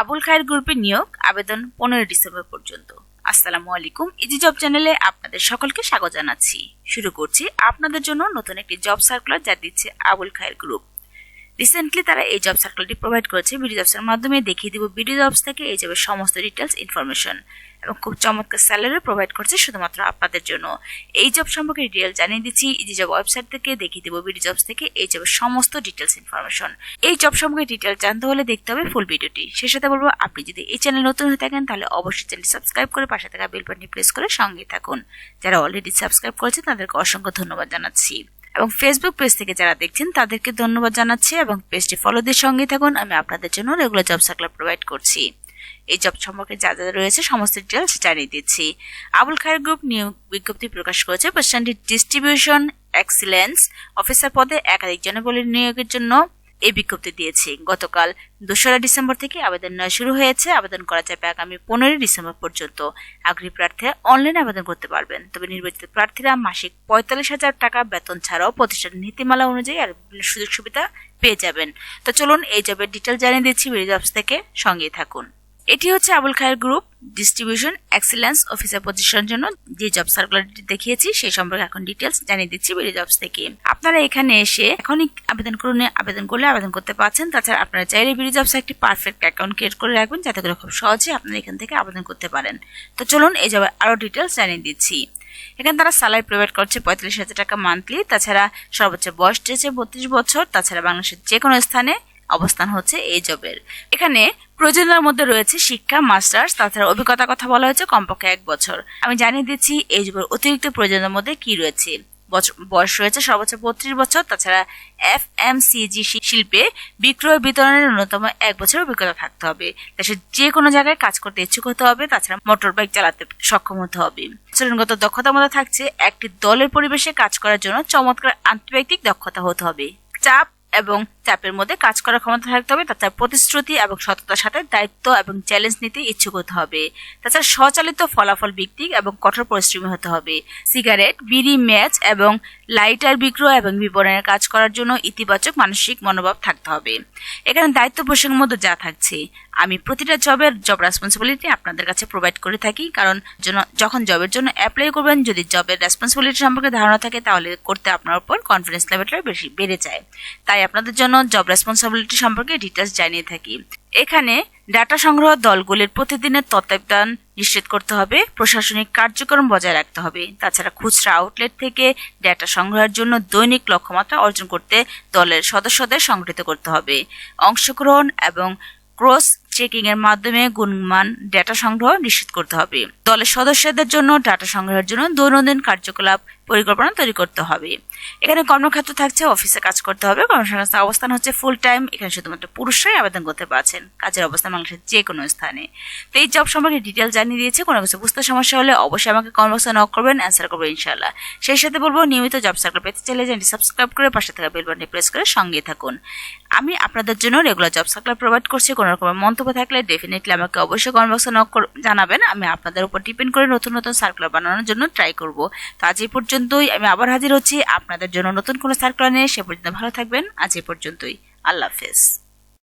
আবুল খায়ের গ্রুপে নিয়োগ আবেদন পনেরো ডিসেম্বর পর্যন্ত। আসসালামু আলাইকুম ইজি জব চ্যানেলে আপনাদের সকলকে স্বাগত জানাচ্ছি। শুরু করছি আপনাদের জন্য নতুন একটি জব সার্কুলার যা দিচ্ছে আবুল খায়ের গ্রুপ রিসেন্টলি তারা এই জব সার্কুলারটি প্রোভাইড করেছে। বিডি জবসের মাধ্যমে দেখিয়ে দিব বিডি জবস থেকে এই জবের সমস্ত ডিটেলস ইনফরমেশন এবং খুব চমৎকার স্যালারি প্রোভাইড করছে শুধুমাত্র আপনাদের জন্য। এই জব সম্পর্কে ডিটেল জানিয়ে দিচ্ছি। ইজি জব ওয়েবসাইট থেকে দেখিয়ে দিব বিডি জবস থেকে এই জবের সমস্ত ডিটেলস ইনফরমেশন এই জব সম্পর্কে ডিটেল জানতে হলে দেখতে হবে ফুল ভিডিওটি সেই সাথে বলব, আপনি যদি এই চ্যানেল নতুন হয়ে থাকেন, তাহলে অবশ্যই চ্যানেল সাবস্ক্রাইব করে পাশে থাকা বেল বাটনটি প্রেস করে সঙ্গে থাকুন। যারা অলরেডি সাবস্ক্রাইব করেছে তাদেরকে অসংখ্য ধন্যবাদ জানাচ্ছি। এবং ফেসবুক পেজ থেকে যারা দেখছেন, তাদেরকে ধন্যবাদ জানাচ্ছি এবং পেজটি ফলোদের সঙ্গে থাকুন। আমি আপনাদের জন্য রেগুলার জব সার্কুলার প্রোভাইড করছি। এই জব সম্পর্কে যা যা রয়েছে, সমস্ত ডিটেলস জানিয়ে দিচ্ছি। আবুল খায়ের গ্রুপ নিয়োগ বিজ্ঞপ্তি প্রকাশ করেছে প্রতিষ্ঠানটি ডিস্ট্রিবিউশন এক্সিলেন্স অফিসার পদে একাধিক জনবলের নিয়োগের জন্য। এই বিজ্ঞপ্তি দিয়েছে। গতকাল দোসরা ডিসেম্বর থেকে আবেদন নেওয়া শুরু হয়েছে। আবেদন করা যাবে আগামী পনেরোই ডিসেম্বর পর্যন্ত। আগ্রহী প্রার্থীরা অনলাইনে আবেদন করতে পারবেন। তবে নির্বাচিত প্রার্থীরা মাসিক পঁয়তাল্লিশ হাজার টাকা বেতন ছাড়াও প্রতিষ্ঠানের নীতিমালা অনুযায়ী আর সুযোগ সুবিধা পেয়ে যাবেন। তো চলুন এই জবের ডিটেল জানিয়ে দিচ্ছি। জবস থেকে সঙ্গে থাকুন। এটি হচ্ছে Abul Khair group. Distribution excellence officer পজিশনের জন্য যে জব সার্কুলারটি দেখিয়েছি সেই সম্পর্কে এখন ডিটেলস জানিয়ে দিচ্ছি বেরি জবস থেকে। আপনারা এখানে এসে এখনই আবেদন করুন, আবেদন করলে আবেদন করতে পারছেন। তাছাড়া আপনারা চাইলে বেরি জবস একটি পারফেক্ট অ্যাকাউন্ট ক্রিয়েট করে রাখবেন, যাতে করে খুব সহজে আপনারা এখান থেকে আবেদন করতে পারেন। তো চলুন এই জবের আরও ডিটেলস জানিয়ে দিচ্ছি। এখানে তারা স্যালারি প্রোভাইড করছে পঁয়তাল্লিশ হাজার টাকা মান্থলি তাছাড়া সর্বোচ্চ বয়স চেয়েছে বত্রিশ বছর, তাছাড়া বাংলাদেশের যে কোনো স্থানে অবস্থান হচ্ছে এই জবের এখানে প্রয়োজনের মধ্যে রয়েছে শিক্ষা মাস্টার্স তাছাড়া অভিজ্ঞতার কথা বলা হয়েছে কমপক্ষে এক বছর। আমি জানিয়ে দিচ্ছি, এই জবের অতিরিক্ত প্রয়োজনের মধ্যে কি রয়েছে? বয়স রয়েছে সর্বোচ্চ বত্রিশ বছর, তাছাড়া এফ এম সিজি শিল্পে বিক্রয় বিতরণের ন্যূনতম এক বছর অভিজ্ঞতা থাকতে হবে। দেশের যে কোনো জায়গায় কাজ করতে ইচ্ছুক হতে হবে, তাছাড়া মোটর বাইক চালাতে সক্ষম হতে হবে। আচরণগত দক্ষতার মধ্যে থাকছে একটি দলের পরিবেশে কাজ করার জন্য চমৎকার আন্তর্জাতিক দক্ষতা হতে হবে। চাপ এবং চাপের মধ্যে কাজ করার ক্ষমতা থাকতে হবে, তাছাড়া প্রতিশ্রুতি এবং সততার সাথে দায়িত্ব এবং চ্যালেঞ্জ নিতে ইচ্ছুক হতে হবে। তাছাড়া স্বচালিত ফলাফল ভিত্তিক এবং কঠোর পরিশ্রমী হতে হবে। সিগারেট, বিড়ি, ম্যাচ এবং লাইটার বিক্রয় এবং বিপণনের কাজ করার জন্য ইতিবাচক মানসিক মনোভাব থাকতে হবে। এখানে দায়িত্ব প্রসঙ্গের মধ্যে যা থাকছে, আমি প্রতিটা জবের জব রেসপন্সিবিলিটি আপনাদের কাছে প্রোভাইড করে থাকি, কারণ যখন জবের জন্য অ্যাপ্লাই করবেন, যদি জবের রেসপন্সিবিলিটি সম্পর্কে ধারণা থাকে, তাহলে করতে আপনার উপর কনফিডেন্স লেভেলটা বেশি, বেড়ে যায়। তাই আপনাদের জন্য জব রেসপন্সিবিলিটি সম্পর্কে ডিটেলস জানিয়ে থাকি। এখানে ডাটা সংগ্রহ দলগুলির প্রতিদিনের তত্ত্বাবধান নিশ্চিত করতে হবে, প্রশাসনিক কার্যক্রম বজায় রাখতে হবে। তাছাড়া খুচরা আউটলেট থেকে ডেটা সংগ্রহের জন্য দৈনিক লক্ষ্যমাত্রা অর্জন করতে দলের সদস্যদের সংগঠিত করতে হবে। অংশগ্রহণ এবং ক্রস চেকিং এর মাধ্যমে গুণমান ডেটা সংগ্রহ নিশ্চিত করতে হবে। দলের সদস্যদের জন্য ডাটা সংগ্রহের জন্য দৈনন্দিন কার্যকলাপ পরিকল্পনা তৈরি করতে হবে। এখানে কর্মক্ষেত্র থাকছে, অফিসে কাজ করতে হবে কর্মসংস্থান অবস্থান হচ্ছে ফুল টাইম এখানে শুধুমাত্র পুরুষরাই আবেদন করতে পারছেন, কাজের অবস্থান বাংলাদেশের যে কোনো স্থানে। তো এই জব সম্পর্কে ডিটেল জানিয়ে দিয়েছে, কোনো কিছু বুঝতে সমস্যা হলে অবশ্যই আমাকে কর্মস্থা নক করবেন অ্যান্সার করবেন ইনশাল্লাহ সেই সাথে বলব, নিয়মিত জব সার্কেল পেতে চাইলে চ্যানেলটি সাবস্ক্রাইব করে পাশে থাকা বেল বাটনে প্রেস করে সঙ্গে থাকুন। আমি আপনাদের জন্য রেগুলার জব সার্কেল প্রোভাইড করছি, কোনো রকমের মন্তব্য থাকলে ডেফিনেটলি আমাকে অবশ্যই বক্সে নক জানাবেন, আমি আপনাদের উপর ডিপেন্ড করে নতুন নতুন সার্কুলার বানানোর জন্য ট্রাই করব। তো আজ এই পর্যন্তই। আমি আবার হাজির হচ্ছি আপনাদের জন্য নতুন কোনো সার্কুলার নিয়ে। সে পর্যন্ত ভালো থাকবেন। আজ এ পর্যন্তই। আল্লাহ হাফেজ।